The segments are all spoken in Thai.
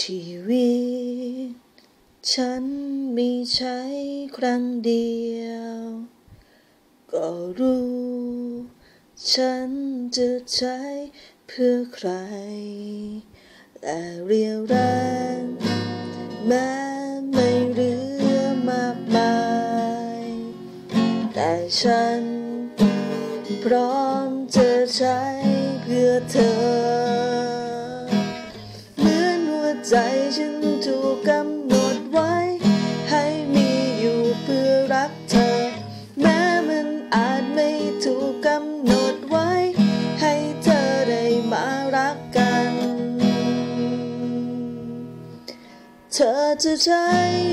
ชีวิต ฉันมีใช้ครั้งเดียว ก็รู้ ฉันจะใช้เพื่อใคร และเรียวแรงแม้ไม่เหลือมากมาย แต่ฉัน พร้อมจะใช้เพื่อเธอ อจะใช้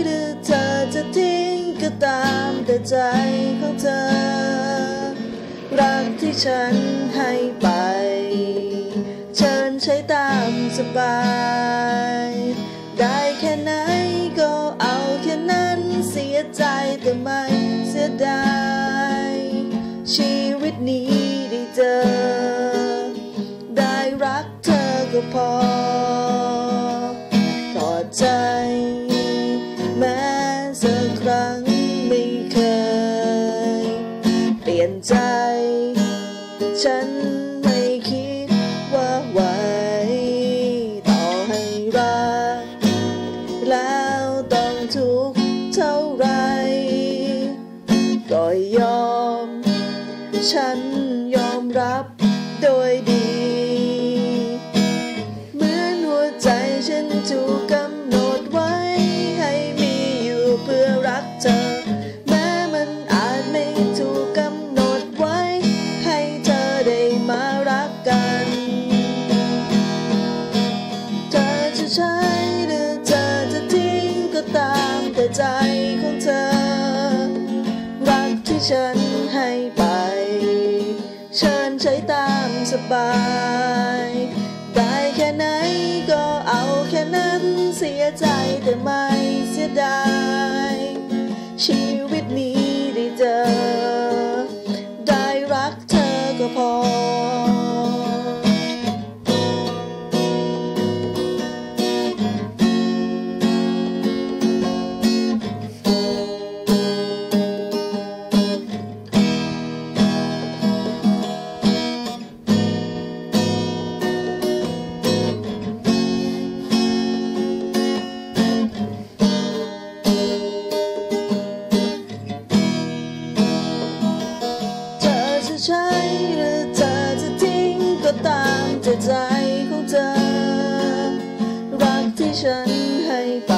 หรือเธอจะทิ้งก็ตามแต่ใจของเธอ รักที่ฉันให้ไป เชิญใช้ตามสบาย ได้แค่ไหนก็เอาแค่นั้นเสียใจแต่ไม่เสียดาย ชีวิตนี้ได้เจอ ได้รักเธอก็พอ ลี่ยนใจ ฉันไม่คิดว่าไหวต่อให้รัก แล้วต้องทุกข์เท่าไร ก็ยอม ฉันยอมรับ ฉันให้ไป เชิญใช้ตามสบายได้แค่ไหนก็เอาแค่นั้นเสียใจแต่ไม่เสียดาย ใจของเธอ รักที่ฉันให้ไป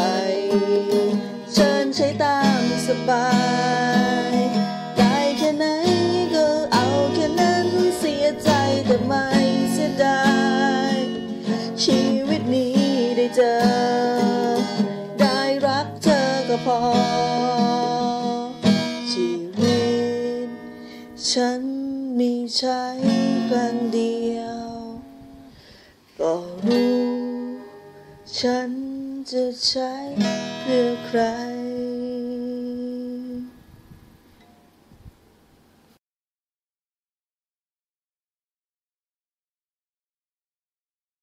เชิญใช้ตามสบาย ได้แค่ไหนก็เอาแค่นั้นเสียใจแต่ไม่เสียดาย ชีวิตนี้ได้เจอ ได้รักเธอก็พอ ชีวิตฉันมีใช้ครั้งเดียว ก็รู้ ฉันจะใช้เพื่อใคร